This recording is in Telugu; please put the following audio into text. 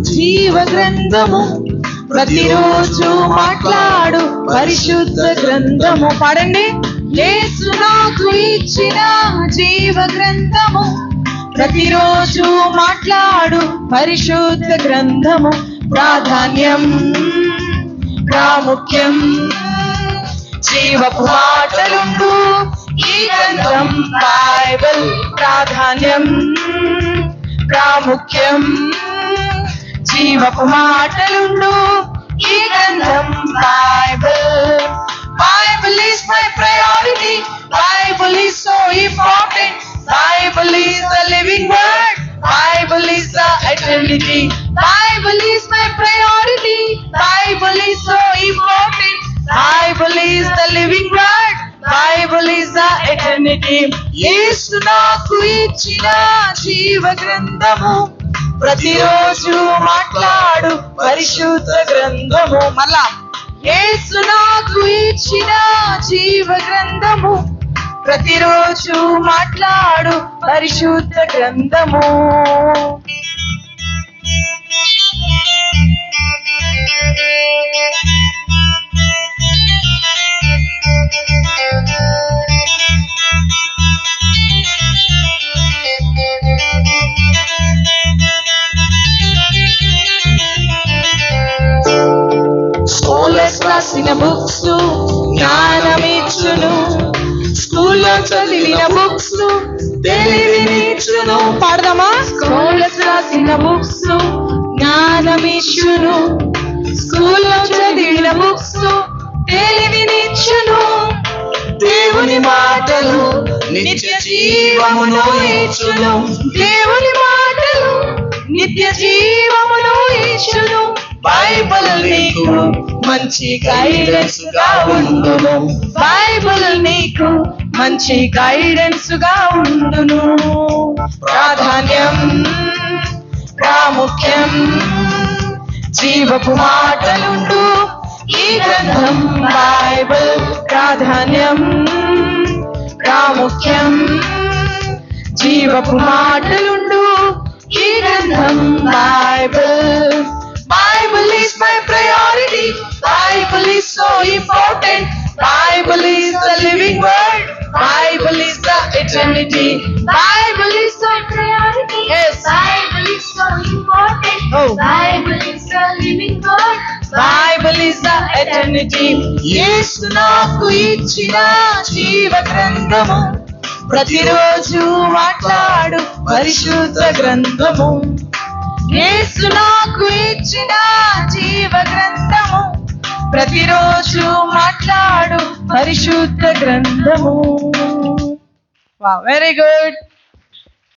జీవ గ్రంథము ప్రతిరోజు మాట్లాడు పరిశుద్ధ గ్రంథము. పాడండి. యేసు నాకు ఇచ్చిన జీవ గ్రంథము ప్రతిరోజు మాట్లాడు పరిశుద్ధ గ్రంథము. ప్రాధాన్యం ప్రాముఖ్యం. జీవపు మాటలుండు ఈ గ్రంథం బైబిల్. ప్రాధాన్యం ప్రాముఖ్యం. జీవపు మాటలుండు. ఈ గ్రంథం Bible. Bible is my priority Bible is so important Bible is the living word Bible is the eternity Bible is my priority Bible is so important Bible is the living word Bible is the eternity Yesu నాకు ఇచ్చిన జీవ గ్రంథము ప్రతిరోజు మాట్లాడు పరిశుద్ధ గ్రంథము. మళ్ళా యేసు నాకు ఇచ్చిన జీవ గ్రంథము. ప్రతిరోజు మాట్లాడు పరిశుద్ధ గ్రంథము. రాసిన బుక్స్ జ్ఞానమిచ్చును. స్కూల్లో చదివిన బుక్స్ తెలివినిచ్చును. పాడదామా? స్కూలర్స్ రాసిన బుక్స్ జ్ఞానమిచ్చును. స్కూల్లో చదివిన బుక్స్ తెలివినిచ్చును. దేవుని మాటలు నిత్య జీవమును ఇచ్చును. దేవుని మాటలు నిత్య జీవమును ఇచ్చును. బైబిల్ మంచి గైడెన్స్గా ఉండును. బైబిల్ నీకు మంచి గైడెన్స్గా ఉండును. ప్రాధాన్యం ప్రాముఖ్యం జీవపు మాటలుండు ఈ గ్రంథం. బైబిల్ ప్రాధాన్యం ప్రాముఖ్యం జీవపు మాటలుండు ఈ గ్రంథం. Bible Bible is the living word Bible is the eternity Bible is the priority. Yes. Bible is so important. Oh. Bible is the living word. Bible is the eternity Yesu నాకు ఇచ్చిన జీవ గ్రంథము ప్రతిరోజు మాట్లాడు పరిశుద్ధ గ్రంథము యేసు నాకు ఇచ్చిన జీవ గ్రంథము ప్రతిరోజు మాట్లాడు పరిశుద్ధ గ్రంథము వెరీ గుడ్